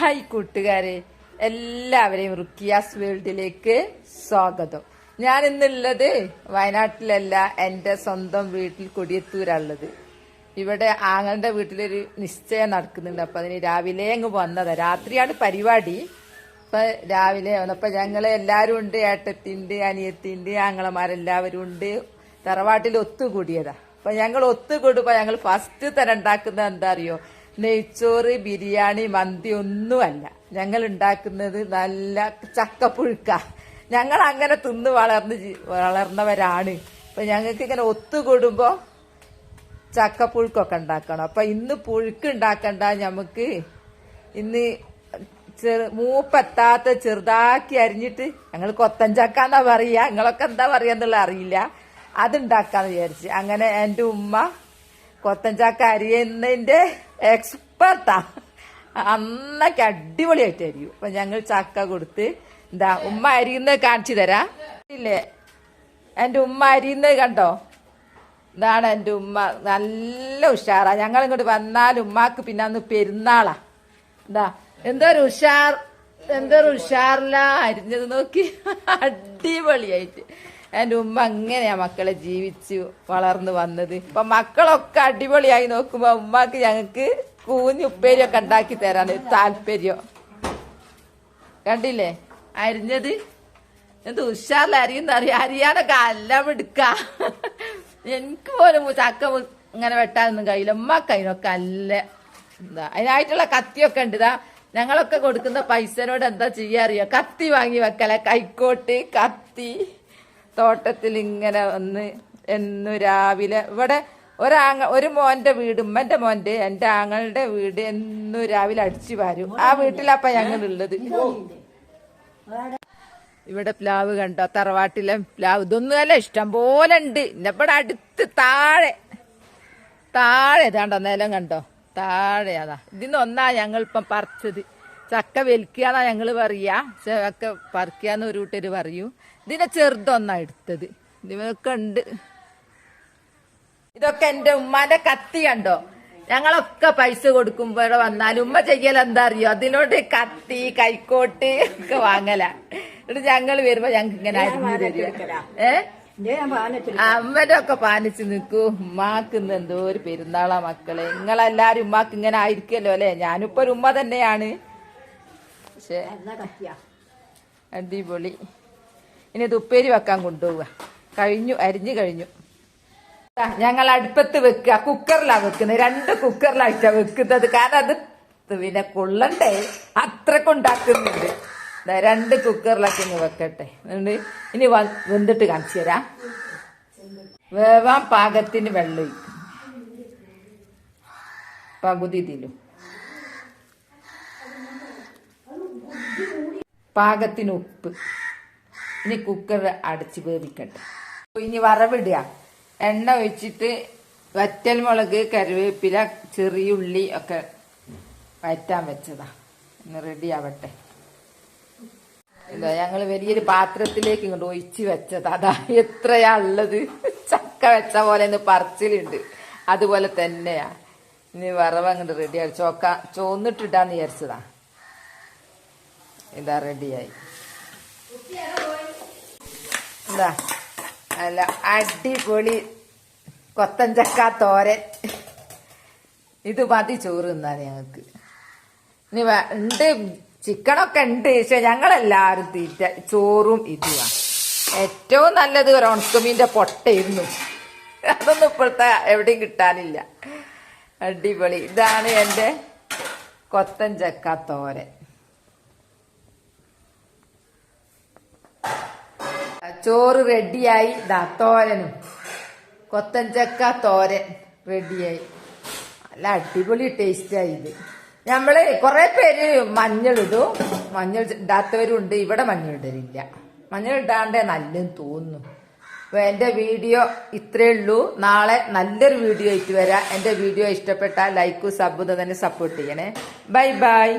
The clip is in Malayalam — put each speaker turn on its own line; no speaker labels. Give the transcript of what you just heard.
ഹായ് കൂട്ടുകാരെ എല്ലാവരെയും റുക്കിയാസ് വേൾഡിലേക്ക് സ്വാഗതം. ഞാൻ ഇന്നുള്ളത് വയനാട്ടിലല്ല എന്റെ സ്വന്തം വീട്ടിൽ കൊടിയത്തൂരാണുള്ളത്. ഇവിടെ ആങ്ങളുടെ വീട്ടിലൊരു നിശ്ചയം നടക്കുന്നുണ്ട്. അപ്പൊ അതിന് രാവിലെ അങ്ങ് വന്നതാണ് രാത്രിയാണ് പരിപാടി. അപ്പം രാവിലെ വന്നപ്പോൾ ഞങ്ങൾ എല്ലാവരും ഉണ്ട്. ഏട്ടത്തിന്റെ അനിയത്തിന്റെ ആങ്ങളമാരെല്ലാവരും ഉണ്ട്. തറവാട്ടിൽ ഒത്തുകൂടിയതാ. അപ്പൊ ഞങ്ങൾ ഒത്തുകൂടുമ്പോ ഞങ്ങൾ ഫസ്റ്റ് തന്നെ ഉണ്ടാക്കുന്നത് എന്താ അറിയോ? നെയ്ച്ചോറ് ബിരിയാണി മന്തി ഒന്നുമല്ല. ഞങ്ങൾ ഉണ്ടാക്കുന്നത് നല്ല ചക്കപ്പുഴുക്ക. ഞങ്ങൾ അങ്ങനെ തിന്ന് വളർന്ന് വളർന്നവരാണ്. ഇപ്പം ഞങ്ങൾക്ക് ഇങ്ങനെ ഒത്തുകൂടുമ്പോ ചക്കപ്പുഴുക്കൊക്കെ ഉണ്ടാക്കണം. അപ്പൊ ഇന്ന് പുഴുക്ക് ഉണ്ടാക്കണ്ട നമുക്ക് ഇന്ന് ചെറു മൂപ്പെത്താത്ത ചെറുതാക്കി അരിഞ്ഞിട്ട് ഞങ്ങൾ കൊത്തൻ ചക്ക എന്നാ പറയാ. നിങ്ങളൊക്കെ എന്താ പറയാന്നുള്ള അറിയില്ല. അതുണ്ടാക്കാന്ന് വിചാരിച്ച്. അങ്ങനെ എന്റെ ഉമ്മ കൊത്തൻ ചക്ക അരിയുന്നതിന്റെ എക്സ്പെർട്ടാ അന്നൊക്കെ അടിപൊളിയായിട്ട് അരിയും അപ്പൊ ഞങ്ങൾ ചക്ക കൊടുത്ത് എന്താ ഉമ്മ അരിയുന്നത് കാണിച്ചു തരാ. ഇല്ലേ? എന്റെ ഉമ്മ അരിയുന്നത് കണ്ടോ? ഇതാണ് എന്റെ ഉമ്മ. നല്ല ഉഷാറാ. ഞങ്ങൾ ഇങ്ങോട്ട് വന്നാൽ ഉമ്മാക്ക് പിന്നെ അന്ന് പെരുന്നാളാ. എന്താ എന്തൊരു ഉഷാർ എന്തൊരു ഉഷാറില്ല അരിഞ്ഞത്. നോക്കി. അടിപൊളിയായിട്ട്. എന്റെ ഉമ്മ അങ്ങനെയാ മക്കളെ ജീവിച്ചു വളർന്നു വന്നത്. ഇപ്പൊ മക്കളൊക്കെ അടിപൊളിയായി നോക്കുമ്പോ ഉമ്മാക്ക് ഞങ്ങക്ക് കൂഞ്ഞ് ഉപ്പേരിയൊക്കെ ഉണ്ടാക്കി തരാൻ താല്പര്യം. കണ്ടില്ലേ? അരിഞ്ഞത്? എന്ത് ഉഷാറിൽ അരിയുന്ന അറിയാം അരിയാനൊക്കെ എല്ലാം എടുക്ക. എനിക്ക് പോലും ചക്ക ഇങ്ങനെ വെട്ടാനൊന്നും കഴിയില്ല. ഉമ്മക്ക് അതിനൊക്കെ അല്ല എന്താ അതിനായിട്ടുള്ള കത്തിയൊക്കെ ഉണ്ട്. ഇതാ ഞങ്ങളൊക്കെ കൊടുക്കുന്ന പൈസനോട് എന്താ ചെയ്യാറിയോ കത്തി വാങ്ങി വെക്കല. കൈക്കോട്ട് കത്തി. തോട്ടത്തിൽ ഇങ്ങനെ വന്ന് എന്നു രാവിലെ. ഇവിടെ ഒരാങ്ങ ഒരു മോന്റെ വീട് ഉമ്മന്റെ മോന്റെ എന്റെ ആങ്ങളുടെ വീട് എന്നു രാവിലെ അടിച്ചു വാരും. ആ വീട്ടിലപ്പ ഞങ്ങളുള്ളത്. ഇവിടെ പ്ലാവ് കണ്ടോ? തറവാട്ടിലെ പ്ലാവ്. ഇതൊന്നും അല്ല ഇഷ്ടം പോലെ ഉണ്ട്. ഇവിടെ അടുത്ത് താഴെ. താഴെ ഏതാണ്ടോ നിലം കണ്ടോ? താഴെ അതാ. ഇതിന്ന് ഒന്നാ ഞങ്ങൾ ഇപ്പം പറിച്ചത്. ചക്ക വലിക്കാന്നാ ഞങ്ങൾ പറയാ. ചക്ക പറിക്കാന്ന് ഒരു കൂട്ടർ പറയൂ. ഇതിനെ ചെറുതൊന്നാ എടുത്തത്. ഇതൊക്കെ ഉണ്ട്. ഇതൊക്കെ എന്റെ ഉമ്മാന്റെ കത്തി കണ്ടോ? ഞങ്ങളൊക്കെ പൈസ കൊടുക്കുമ്പോ ഇവിടെ വന്നാൽ ഉമ്മ ചെയ്യൽ എന്താ അറിയോ? അതിനോട് കത്തി കൈക്കോട്ട് ഒക്കെ വാങ്ങല. എന്നിട്ട് ഞങ്ങൾ വരുമ്പോ ഞങ്ങൾക്ക് ഇങ്ങനെ അരിഞ്ഞു തരും ഏ? അമ്മന്റെ ഒക്കെ പാനിച്ച് നിൽക്കൂ. ഉമ്മാക്ക് ഇന്ന് എന്തോ ഒരു പെരുന്നാളാ മക്കളെ. നിങ്ങളെല്ലാരും ഉമ്മാക്ക് ഇങ്ങനെ ആയിരിക്കല്ലോ അല്ലെ? ഞാനിപ്പോ ഒരു ഉമ്മ തന്നെയാണ്. പക്ഷെ അടിപൊളി. ഇനി ഇത് ഉപ്പേരി വെക്കാൻ കൊണ്ടുപോവുക. കഴിഞ്ഞു അരിഞ്ഞു കഴിഞ്ഞു. ഞങ്ങൾ അടുപ്പത്ത് വെക്കുക. കുക്കറിലാണ് വെക്കുന്നത്. രണ്ട് കുക്കറിലായിട്ടാണ് വെക്കുന്നത്. കാരണം അത് പിന്നെ കൊള്ളണ്ടേ? അത്രയ്ക്ക് ഉണ്ടാക്കുന്നുണ്ട്. രണ്ട് കുക്കറിലൊക്കെ ഇങ്ങ് വെക്കട്ടെ. ഇനി വെന്തിട്ട് കാണിച്ചു തരാം. വേവാൻ പാകത്തിന് വെള്ളം പകുതി ഇതിലും. പാകത്തിന് ഉപ്പ് ഇനി കുക്കർ അടച്ച് വേവിക്കട്ടെ. ഇനി വറവിടുക. എണ്ണ ഒഴിച്ചിട്ട് വറ്റൽ മുളക് കറിവേപ്പില ചെറിയുള്ളി ഒക്കെ വയറ്റാൻ വെച്ചതാ. ഇന്ന് റെഡി ആവട്ടെ. എന്താ ഞങ്ങൾ വലിയൊരു പാത്രത്തിലേക്ക് ഇങ്ങോട്ട് ഒഴിച്ച് വെച്ചത്. അതാ എത്രയാ ഉള്ളത്. ചക്ക വെച്ച പോലെ ഇന്ന് പറച്ചിലുണ്ട്. അതുപോലെ തന്നെയാ. ഇനി വറവ് അങ്ങോട്ട് റെഡിയാ ചോക്ക ചോന്നിട്ടിട്ടാന്ന് വിചാരിച്ചതാ. ഇതാ റെഡിയായി എന്താ അല്ല അടിപൊളി കൊത്തഞ്ചക്ക തോരൻ. ഇത് മതി ചോറ് തിന്നാൻ ഞങ്ങൾക്ക്. ഇനി ഉണ്ട് ചിക്കനൊക്കെ ഉണ്ട് പക്ഷെ ഞങ്ങളെല്ലാരും തീറ്റ ചോറും ഇതുവാ. ഏറ്റവും നല്ലത് ഒരു പൊട്ടയിരുന്നു. അതൊന്നും ഇപ്പോഴത്തെ എവിടെയും കിട്ടാനില്ല. അടിപൊളി. ഇതാണ് എന്റെ കൊത്തൻ ചക്ക തോരൻ. ചോറ് റെഡിയായി ദാ തോരനും. കൊത്തൻ ചക്ക തോരൻ റെഡിയായി നല്ല അടിപൊളി ടേസ്റ്റായി ഇത്. നമ്മൾ കുറെ പേര് മഞ്ഞളിടും. മഞ്ഞൾ ഇടാത്തവരുണ്ട്. ഇവിടെ മഞ്ഞൾ ഇടാണ്ടേ നല്ലെന്ന് തോന്നുന്നു. അപ്പൊ എന്റെ വീഡിയോ ഇത്രേ ഉള്ളൂ. നാളെ നല്ലൊരു വീഡിയോ ആയിട്ട് വരാം. എന്റെ വീഡിയോ ഇഷ്ടപ്പെട്ടാൽ ലൈക്കും സബും തന്നെ സപ്പോർട്ട് ചെയ്യണേ. Bye bye